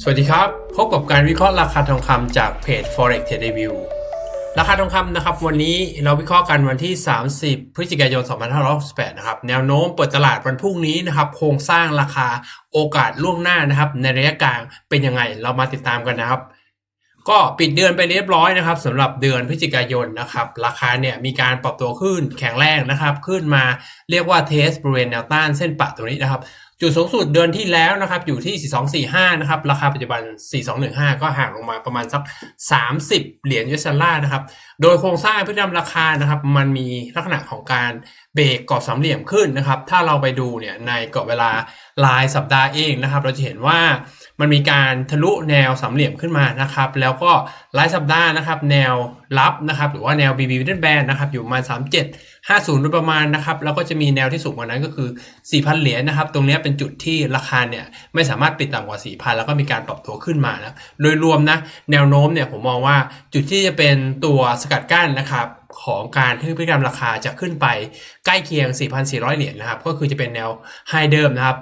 สวัสดีครับ พบกับการวิเคราะห์ราคาทองคำจากเพจ forex trade review ราคาทองคำนะครับวันนี้เราวิเคราะห์กันวันที่ 30 พฤศจิกายน 2568 นะครับแนวโน้มเปิดตลาดวันพรุ่งนี้นะครับโครงสร้างราคาโอกาสล่วงหน้านะครับในระยะกลางเป็นยังไงเรามาติดตามกันนะครับ ก็ปิดเดือนไปเรียบร้อยนะครับสำหรับเดือนพฤศจิกายนนะครับราคาเนี่ยมีการปรับตัวขึ้นแข็งแรงนะครับ ขึ้นมาเรียกว่าเทสบริเวณแนวต้านเส้นปะตรงนี้นะครับ จุดสูงสุดเดือนที่แล้วนะครับอยู่ที่ 4245 นะครับ ราคาปัจจุบัน 4215 ก็ห่างลงมาประมาณสัก 30 เหรียญยูเอสดอลลาร์นะครับ โดยโครงสร้างพฤติกรรมราคานะครับ มันมีลักษณะของการเบรกกรอบสามเหลี่ยมขึ้นนะครับ ถ้าเราไปดูเนี่ยในกรอบเวลารายสัปดาห์เองนะครับ เราจะเห็นว่ามันมีการทะลุแนวสามเหลี่ยมขึ้นมานะครับ แล้วก็รายสัปดาห์นะครับ แนวรับนะครับ หรือว่าแนว BB w i d d e Band นะครับอยู่ประมาณ37 50โดยประมาณนะครับแล้วก็จะมีแนวที่สูงกว่านั้นก็คือ 4,000 เหรียญนะครับ ตรงนี้เป็นจุดที่ราคาเนี่ยไม่สามารถปิดต่ำกว่า 4,000 แล้วก็มีการปรับตัวขึ้นมานะโดยรวมนะแนวโน้มเนี่ยผมมองว่าจุดที่จะเป็นตัวสกัดกั้นนะครับของการที่พฤติกรรมราคาจะขึ้นไปใกล้เคียง 4,400 เหรียญนะครับ ก็คือจะเป็นแนวไฮเดิมนะครับ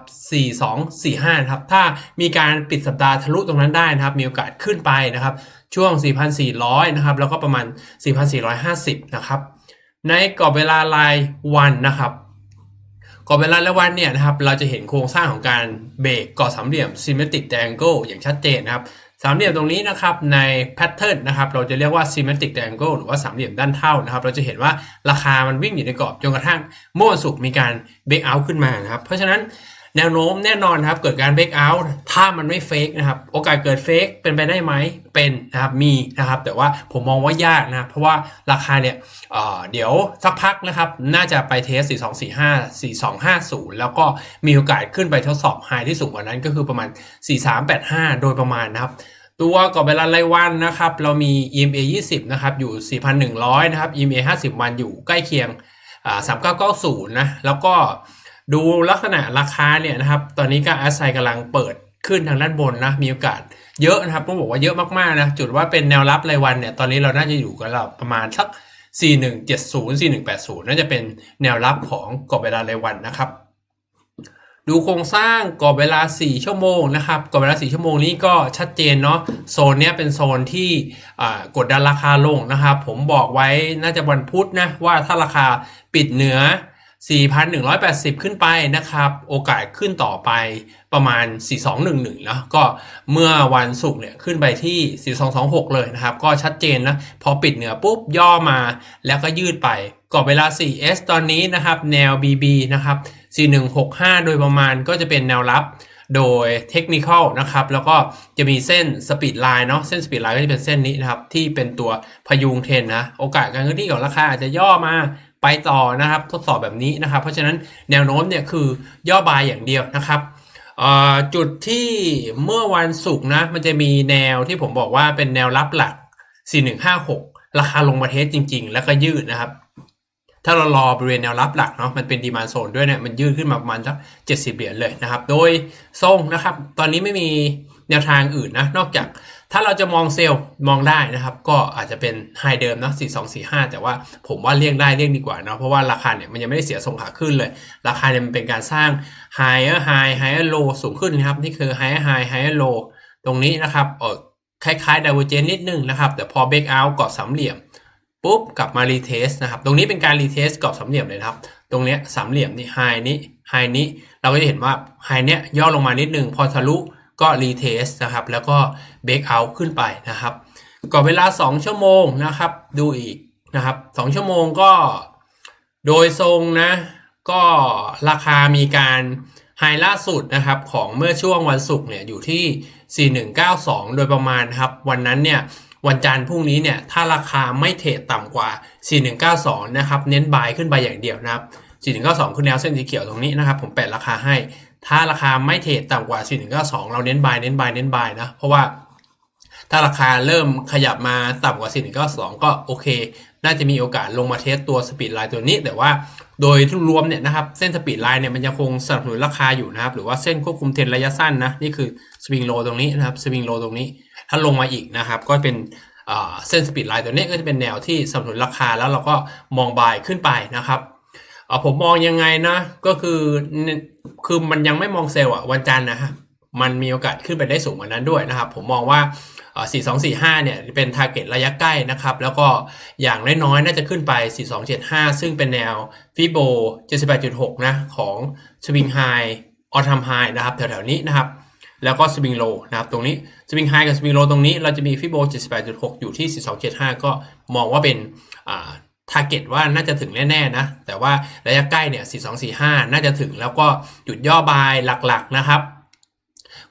4245 นะครับ ถ้ามีการปิดสัปดาห์ทะลุตรงนั้นได้นะครับ มีโอกาสขึ้นไปนะครับ ช่วง 4,400 นะครับ แล้วก็ประมาณ 4,450 นะครับ ในกรอบเวลารายวันนะครับกรอบเวลารายวันเนี่ยนะครับเราจะเห็นโครงสร้างของการเบรกก่อสามเหลี่ยม symmetric triangle อย่างชัดเจนนะครับสามเหลี่ยมตรงนี้นะครับในแพทเทิร์นนะครับเราจะเรียกว่า symmetric triangle หรือว่าสามเหลี่ยมด้านเท่านะครับเราจะเห็นว่าราคามันวิ่งอยู่ในกรอบจนกระทั่งเมื่อวันศุกร์มีการเบรกเอาท์ขึ้นมานะครับเพราะฉะนั้น แนวโน้มแน่นอนครับเกิดการ break out ถ้ามันไม่เฟกนะครับโอกาสเกิดเฟกเป็นไปได้ไหมเป็นนะครับมีนะครับแต่ว่าผมมองว่ายากนะเพราะว่าราคาเนี่ยเเดี๋ยวสักพักนะครับน่าจะไปเทส 4245 4250 แล้วก็มีโอกาสขึ้นไปทดสอบไฮที่สูงกว่านั้นก็คือประมาณ 4385 โดยประมาณนะครับตัวกรอเวลารายวันนะครับเรามี EMA 20นะครับอยู่ 4,100 นะครับ EMA 50 วันอยู่ใกล้เคียงอ่า3990 นะแล้วก็ ดูลักษณะราคาเนี่ยนะครับ ตอนนี้ก็อาศัยกำลังเปิดขึ้นทางด้านบนนะ มีโอกาสเยอะนะครับ ต้องบอกว่าเยอะมากๆนะ จุดว่าเป็นแนวรับรายวันเนี่ย ตอนนี้เราน่าจะอยู่กันเราประมาณสัก 4170 4180 น่าจะเป็นแนวรับของกรอบเวลารายวันนะครับ ดูโครงสร้างกรอบเวลา 4 ชั่วโมงนะครับ กรอบเวลา 4 ชั่วโมงนี้ก็ชัดเจนเนาะ โซนเนี้ยเป็นโซนที่กดดันราคาลงนะครับ ผมบอกไว้น่าจะวันพุธนะว่าถ้าราคาปิดเหนือ 4,180 ขึ้นไปนะครับ โอกาสขึ้นต่อไปประมาณ 4211แล้วก็เมื่อวันศุกร์เนี่ยขึ้นไปที่ 4226 เลยนะครับ ก็ชัดเจนนะ พอปิดเหนือปุ๊บย่อมาแล้วก็ยืดไปกรอบเวลา 4S ตอนนี้นะครับ แนว BB นะครับ 4165 โดยประมาณก็จะเป็นแนวรับโดยเทคนิคนะครับ แล้วก็จะมีเส้นสปีดไลน์เนาะเส้นสปีดไลน์ก็จะเป็นเส้นนี้นะครับ ที่เป็นตัวพยุงเทรนนะ โอกาสการเคลื่อนที่ของราคาอาจจะย่อมา ไปต่อนะครับทดสอบแบบนี้นะครับ เพราะฉะนั้นแนวโน้มเนี่ยคือย่อบายอย่างเดียวนะครับจุดที่เมื่อวันศุกร์นะมันจะมีแนวที่ผมบอกว่าเป็นแนวรับหลัก 4156 ราคาลงมาเทสจริง ๆ แล้วก็ยืดนะครับ ถ้าเรารอบริเวณแนวรับหลักเนาะมันเป็นดีมานโซนด้วยเนี่ยมันยืดขึ้นมาประมาณสัก70 เหรียญเลยนะครับ โดยทรงนะครับ ตอนนี้ไม่มีแนวทางอื่นนะนอกจาก ถ้าเราจะมองเซลล์มองได้นะครับ ก็อาจจะเป็นไฮเดิมนะ4245 แต่ว่าผมว่าเลี่ยงได้เลี่ยงดีกว่าเนาะเพราะว่าราคาเนี่ยมันยังไม่ได้เสียทรงขาขึ้นเลย ราคาเนี่ยมันเป็นการสร้าง higher high higher low สูงขึ้นนะครับ นี่คือ higher high higher low ตรงนี้นะครับเออคล้ายๆ divergence นิดนึงนะครับ แต่พอ break out กาะสามเหลี่ยมปุ๊บกลับมารีเทสนะครับ ตรงนี้เป็นการรีเทสกรอบสามเหลี่ยมเลยครับ ตรงเนี้ยสามเหลี่ยมนี่ไฮนี้ไฮนี้เราก็จะเห็นว่าไฮเนี้ยย่อลงมานิดนึงพอทะลุ ก็รีเทสนะครับแล้วก็เบรกเอาขึ้นไปนะครับกรอบเวลา 2 ชั่วโมงนะครับ ดูอีกนะครับ2ชั่วโมงก็โดยทรงนะก็ราคามีการไฮล่าสุดนะครับของเมื่อช่วงวันศุกร์เนี่ยอยู่ที่ 4192 โดยประมาณครับ วันนั้นเนี่ยวันจันทร์พรุ่งนี้เนี่ยถ้าราคาไม่เทรดต่ำกว่า 4192 นะครับ เน้นบายขึ้นไปอย่างเดียวนะครับ 4192 คือแนวเส้นสีเขียวตรงนี้นะครับ ผมแปะราคาให้ ถ้าราคาไม่เทรดต่ำกว่า 4192 เราเน้นบายเน้นบายเน้นบายนะ เพราะว่าถ้าราคาเริ่มขยับมาต่ำกว่า 4192 ก็โอเค น่าจะมีโอกาสลงมาเทสตัวสปีดไลน์ตัวนี้ แต่ว่าโดยรวมเนี่ยนะครับ เส้นสปีดไลน์เนี่ยมันยังคงสนับสนุนราคาอยู่นะครับ หรือว่าเส้นควบคุมเทรนระยะสั้นนะ นี่คือสวิงโลตรงนี้นะครับ สวิงโลตรงนี้ ถ้าลงมาอีกนะครับ ก็เป็นเส้นสปีดไลน์ตัวนี้ก็จะเป็นแนวที่สนับสนุนราคาแล้วเราก็มองบายขึ้นไปนะครับ ผมมองยังไงนะ ก็คือคือมันยังไม่มองเซลล์อะวันจันทร์นะฮะมันมีโอกาสขึ้นไปได้สูงกว่านั้นด้วยนะครับ ผมมองว่า 4245 เนี่ยเป็น t a r g e t ระยะใกล้นะครับ แล้วก็อย่างน้อยๆ น่าจะขึ้นไป 4275 ซึ่งเป็นแนวฟิโบ78.6 นะ ของ Swing High All Time High นะครับ แถวๆ นี้นะครับ แล้วก็ Swing Low นะครับ ตรงนี้ Swing High กับ Swing Low ตรงนี้ เราจะมีฟิโบ78.6 อยู่ที่ 4275 ก็มองว่าเป็นอ่า ทาร์เก็ตว่าน่าจะถึงแน่ๆนะ แต่ว่าระยะใกล้เนี่ย4245 น่าจะถึงแล้วก็จุดย่อบายหลักๆนะครับ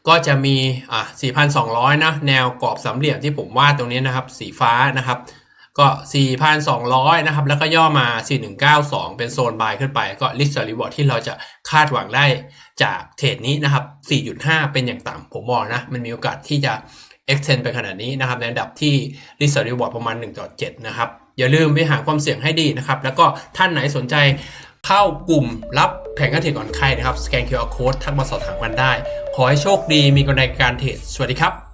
ก็จะมีอะ4,200 นะ แนวกรอบสามเหลี่ยมที่ผมวาดตรงนี้นะครับ สีฟ้านะครับก็ 4,200 นะครับ แล้วก็ย่อมา 4192 เป็นโซนบายขึ้นไป ก็ risk to reward ที่เราจะคาดหวังได้จากเทรดนี้นะครับ 4.5 เป็นอย่างต่ำ ผมมองนะ มันมีโอกาสที่จะ extend ไปขนาดนี้นะครับ ในระดับที่ risk to reward ประมาณ 1.7 นะครับ อย่าลืมไปหาความเสี่ยงให้ดีนะครับ แล้วก็ท่านไหนสนใจเข้ากลุ่มรับแผงการเทรดก่อนใครนะครับสแกน QR Code ทักมาสอบถามกันได้ ขอให้โชคดีมีกำลังการเทรดสวัสดีครับ